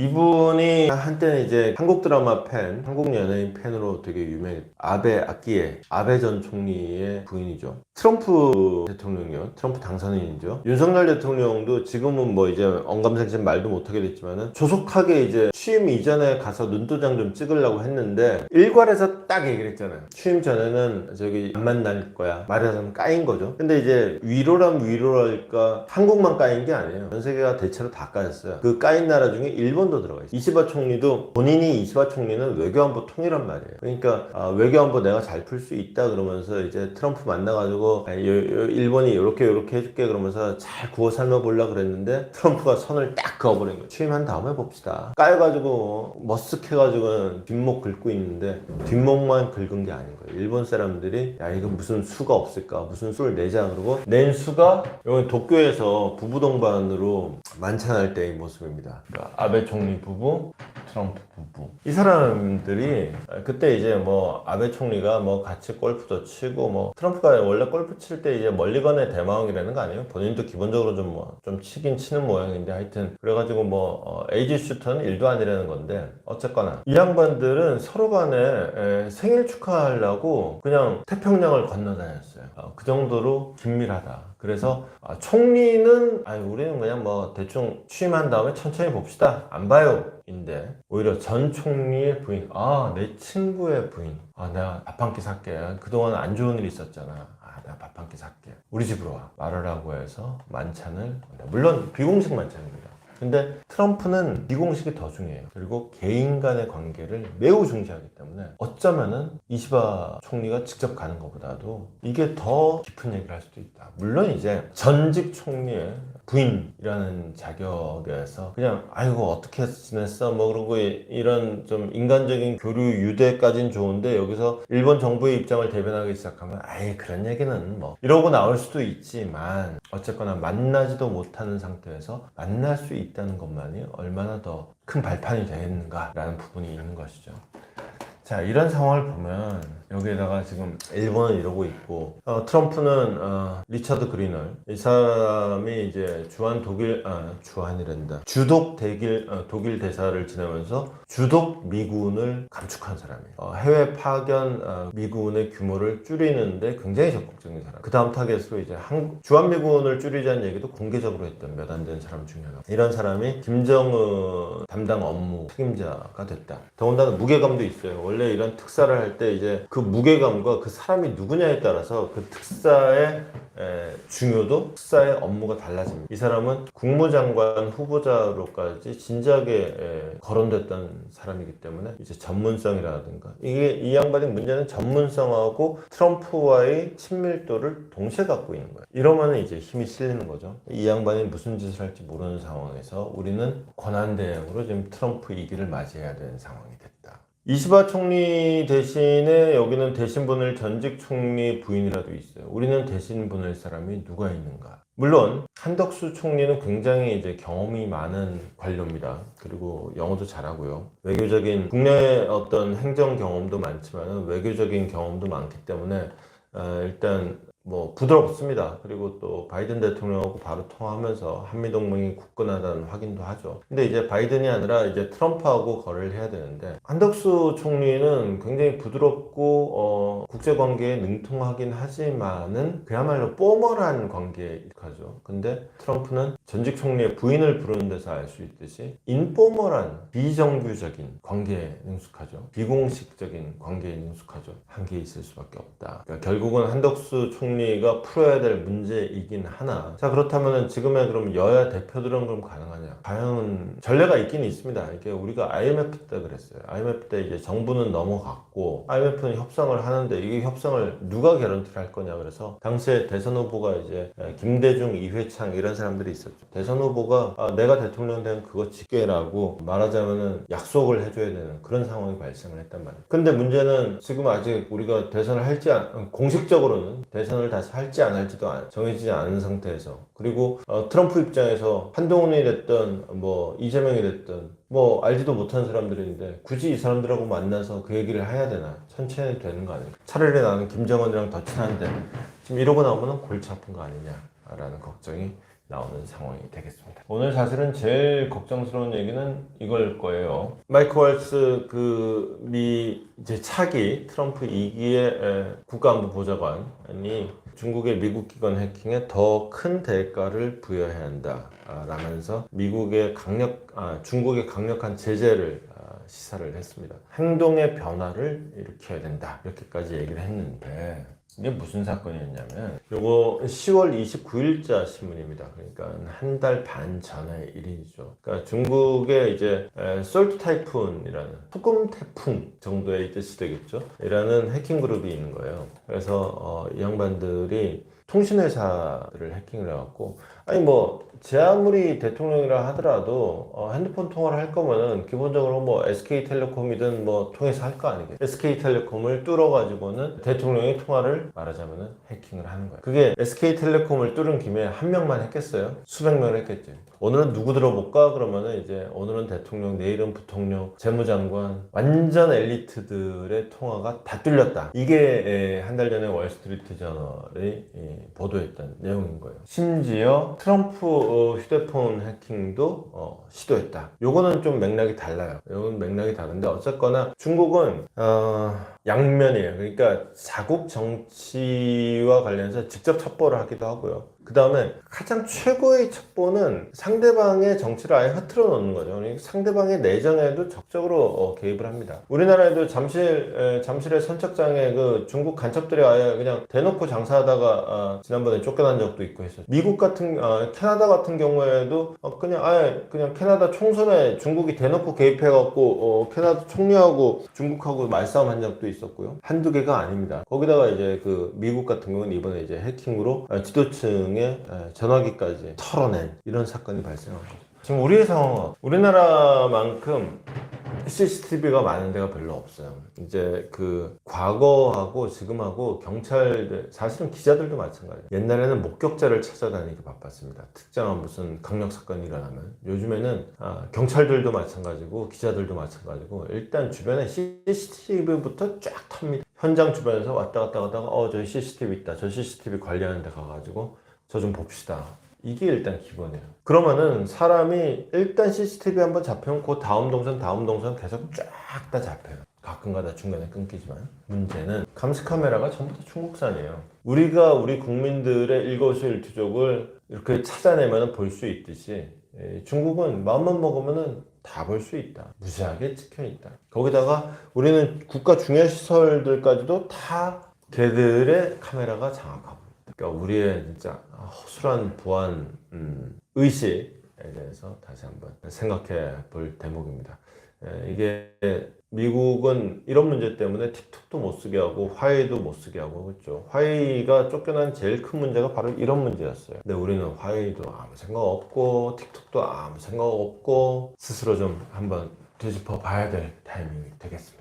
이분이 한때는 이제 한국 드라마 팬, 한국 연예인 팬으로 되게 유명했 아베 아키에 아베 전 총리의 부인이죠. 트럼프 대통령이요. 트럼프 당선인이죠. 윤석열 대통령도 지금은 뭐 이제 언감생심 말도 못하게 됐지만은 조속하게 이제 취임 이전에 가서 눈도장 좀 찍으려고 했는데 일괄에서 딱 얘기를 했잖아요. 취임 전에는 저기 안 만날 거야. 말하자면 까인 거죠. 근데 이제 위로란 위로랄까 한국만 까인 게 아니에요. 전 세계가 대체로 다 까였어요. 그 까인 나라 중에 일본 도 들어가 있어요. 이시바 총리도 본인이 이시바 총리는 외교안보 통일한 말이에요. 그러니까 아, 외교안보 내가 잘 풀 수 있다 그러면서 이제 트럼프 만나가지고 아, 요- 요- 일본이 이렇게 이렇게 해줄게 그러면서 잘 구워 삶아 보려 그랬는데 트럼프가 선을 딱 그어버린 거예요. 취임한 다음에 봅시다. 까여가지고 머쓱해가지고 뒷목 긁고 있는데 뒷목만 긁은 게 아닌 거예요. 일본 사람들이 야 이거 무슨 수가 없을까 무슨 수를 내자 그러고 낸 수가 여기 도쿄에서 부부 동반으로 만찬할 때의 모습입니다. 그러니까 아베 총리 부부 트럼프 부부 이 사람들이 그때 이제 뭐 아베 총리가 뭐 같이 골프도 치고 뭐 트럼프가 원래 골프 칠 때 이제 멀리건의 대마왕이라는 거 아니에요? 본인도 기본적으로 좀 뭐 좀 치긴 치는 모양인데 하여튼 그래가지고 뭐 어, 에이지 슈터는 일도 아니라는 건데 어쨌거나 이 양반들은 서로 간에 에, 생일 축하하려고 그냥 태평양을 건너다녔어요. 어, 그 정도로 긴밀하다. 그래서 아, 총리는 아 우리는 그냥 뭐 대충 취임한 다음에 천천히 봅시다. 안 봐요. 인데 오히려 전 총리의 부인 아 내 친구의 부인. 아 내가 밥 한 끼 살게. 그동안 안 좋은 일 있었잖아. 아 내가 밥한끼 살게. 우리 집으로 와. 말을 하고 해서 만찬을 물론 비공식 만찬입니다 근데 트럼프는 비공식이 더 중요해요. 그리고 개인 간의 관계를 매우 중시하기 때문에 어쩌면은 이시바 총리가 직접 가는 것보다도 이게 더 깊은 얘기를 할 수도 있다. 물론 이제 전직 총리의 부인이라는 자격에서 그냥 아이고 어떻게 지냈어 뭐 그러고 이- 이런 좀 인간적인 교류 유대까지는 좋은데 여기서 일본 정부의 입장을 대변하기 시작하면 아예 그런 얘기는 뭐 이러고 나올 수도 있지만 어쨌거나 만나지도 못하는 상태에서 만날 수 있다는 것만이 얼마나 더 큰 발판이 되겠는가라는 부분이 있는 것이죠. 자 이런 상황을 보면 여기에다가 지금 일본은 이러고 있고 어, 트럼프는 어, 리처드 그리널 이. 사람이 이제 주한 독일 아 주한이란다. 주독 대길 어, 독일 대사를 지내면서 주독 미군을 감축한 사람이에요. 어, 해외 파견 어, 미군의 규모를 줄이는데 굉장히 적극적인 사람. 그 다음 타겟으로 이제 한, 주한 미군을 줄이자는 얘기도 공개적으로 했던 몇안 되는 사람 중에 하나. 이런 사람이 김정은 담당 업무 책임자가 됐다. 더군다나 무게감도 있어요. 원래 이런 특사를 할 때 이제 그 무게감과 그 사람이 누구냐에 따라서 그 특사의 에, 중요도, 특사의 업무가 달라집니다. 이 사람은 국무장관 후보자로까지 진작에 에, 거론됐던 사람이기 때문에 이제 전문성이라든가 이게 이 양반의 문제는 전문성하고 트럼프와의 친밀도를 동시에 갖고 있는 거예요. 이러면 이제 힘이 실리는 거죠. 이 양반이 무슨 짓을 할지 모르는 상황에서 우리는 권한 대행으로 지금 트럼프 이기를 맞이해야 되는 상황이 됐다. 이시바 총리 대신에 여기는 대신 보낼 전직 총리 부인이라도 있어요. 우리는 대신 보낼 사람이 누가 있는가? 물론 한덕수 총리는 굉장히 이제 경험이 많은 관료입니다. 그리고 영어도 잘하고요. 외교적인 국내 어떤 행정 경험도 많지만 외교적인 경험도 많기 때문에 어, 일단 뭐 부드럽습니다. 그리고 또 바이든 대통령하고 바로 통화하면서 한미 동맹이 굳건하다는 확인도 하죠. 근데 이제 바이든이 아니라 이제 트럼프하고 거래를 해야 되는데 한덕수 총리는 굉장히 부드럽고 어, 국제 관계에 능통하긴 하지만은 그야말로 뽀멀한 관계에 익하죠. 근데 트럼프는 전직 총리의 부인을 부르는 데서 알 수 있듯이 인포멀한 비정규적인 관계에 능숙하죠. 비공식적인 관계에 능숙하죠. 한계에 있을 수밖에 없다. 그러니까 결국은 한덕수 총 리가 풀어야 될 문제이긴 하나. 자 그렇다면 지금의 그럼 여야 대표들은 그럼 가능하냐? 과연 전례가 있긴 있습니다. 이게 우리가 IMF 때 그랬어요. IMF 때 이제 정부는 넘어갔고 IMF는 협상을 하는데 이게 협상을 누가 개런티를 할 거냐 그래서 당시에 대선 후보가 이제 김대중, 이회창 이런 사람들이 있었죠. 대선 후보가 아, 내가 대통령 되면 그거 지게라고 말하자면은 약속을 해줘야 되는 그런 상황이 발생을 했단 말이에요. 근데 문제는 지금 아직 우리가 대선을 할지 안, 공식적으로는 대선을 다시 할지 안 할지도 안- 정해지지 않은 상태에서. 그리고 어, 트럼프 입장에서 한동훈이 됐든 뭐 이재명이 됐든 뭐 알지도 못하는 사람들인데 굳이 이 사람들하고 만나서 그 얘기를 해야 되나? 천천히 되는 거 아닐까? 차라리 나는 김정은이랑 더 친한데. 지금 이러고 나오면 골치 아픈 거 아니냐라는 걱정이 나오는 상황이 되겠습니다. 오늘 사실은 제일 걱정스러운 얘기는 이걸 거예요. 마이크 월스 그 미 이제 차기 트럼프 2기의 국가안보 보좌관이 중국의 미국 기관 해킹에 더 큰 대가를 부여해야 한다. 아, 라면서 미국의 강력, 아, 중국의 강력한 제재를 아, 시사를 했습니다. 행동의 변화를 일으켜야 된다. 이렇게까지 얘기를 했는데 이게 무슨 사건이었냐면 요거 10월 29일자 신문입니다. 그러니까 한 달 반 전의 일이죠. 그러니까 중국의 이제 솔트 타이푼이라는 소금 태풍 정도의 뜻이 되겠죠. 이라는 해킹 그룹이 있는 거예요. 그래서 어, 이 양반들이 통신회사를 해킹을 해갖고 아니 뭐 제 아무리 대통령이라 하더라도 어, 핸드폰 통화를 할 거면은 기본적으로 뭐 SK텔레콤이든 뭐 통해서 할 거 아니겠어요 SK텔레콤을 뚫어가지고는 대통령의 통화를 말하자면은 해킹을 하는 거예요 그게 SK텔레콤을 뚫은 김에 한 명만 했겠어요? 수백 명을 했겠죠 오늘은 누구 들어볼까? 그러면은 이제 오늘은 대통령, 내일은 부통령, 재무장관 완전 엘리트들의 통화가 다 뚫렸다 이게 한 달 전에 월스트리트 저널이 예, 보도했던 내용인 거예요 심지어 트럼프 어, 휴대폰 해킹도 어, 시도했다. 요거는 좀 맥락이 달라요. 요건 맥락이 다른데 어쨌거나 중국은 어, 양면이에요. 그러니까 자국 정치와 관련해서 직접 첩보를 하기도 하고요. 그 다음에 가장 최고의 첩보는 상대방의 정치를 아예 흐트러 놓는 거죠. 그러니까 상대방의 내정에도 적극적으로 어, 개입을 합니다. 우리나라에도 잠실, 에, 잠실의 선착장에 그 중국 간첩들이 아예 그냥 대놓고 장사하다가 아, 지난번에 쫓겨난 적도 있고 했어요. 미국 같은, 아, 캐나다 같은 경우에도 어, 그냥 아예 그냥 캐나다 총선에 중국이 대놓고 개입해갖고 어, 캐나다 총리하고 중국하고 말싸움 한 적도 있었고요. 한두 개가 아닙니다. 거기다가 이제 그 미국 같은 경우는 이번에 이제 해킹으로 아, 지도층 의 에, 전화기까지 털어낸 이런 사건이 발생한 거죠. 지금 우리의 상황은 우리나라만큼 CCTV가 많은 데가 별로 없어요. 이제 그 과거하고 지금하고 경찰들 사실은 기자들도 마찬가지예요. 옛날에는 목격자를 찾아다니기 바빴습니다. 특정한 무슨 강력 사건이 일어나면 요즘에는 아, 경찰들도 마찬가지고 기자들도 마찬가지고 일단 주변에 CCTV부터 쫙 탑니다. 현장 주변에서 왔다 갔다 가다가 어 저 CCTV 있다. 저 CCTV 관리하는 데 가가지고 저 좀 봅시다. 이게 일단 기본이에요. 그러면은 사람이 일단 CCTV 한번 잡히면 그 다음 동선, 다음 동선 계속 쫙 다 잡혀요. 가끔가다 중간에 끊기지만 문제는 감시 카메라가 전부 다 중국산이에요. 우리가 우리 국민들의 일거수일투족을 이렇게 찾아내면 볼 수 있듯이 에, 중국은 마음만 먹으면은 다볼 수 있다. 무지하게 찍혀 있다. 거기다가 우리는 국가 중요 시설들까지도 다 걔들의 카메라가 장악하고. 그러니까 우리의 진짜 허술한 보안 음, 의식에 대해서 다시 한번 생각해 볼 대목입니다. 에, 이게 미국은 이런 문제 때문에 틱톡도 못 쓰게 하고 화웨이도 못 쓰게 하고 그렇죠. 화웨이가 쫓겨난 제일 큰 문제가 바로 이런 문제였어요. 근데 우리는 화웨이도 아무 생각 없고 틱톡도 아무 생각 없고 스스로 좀 한번 되짚어 봐야 될 타이밍이 되겠습니다.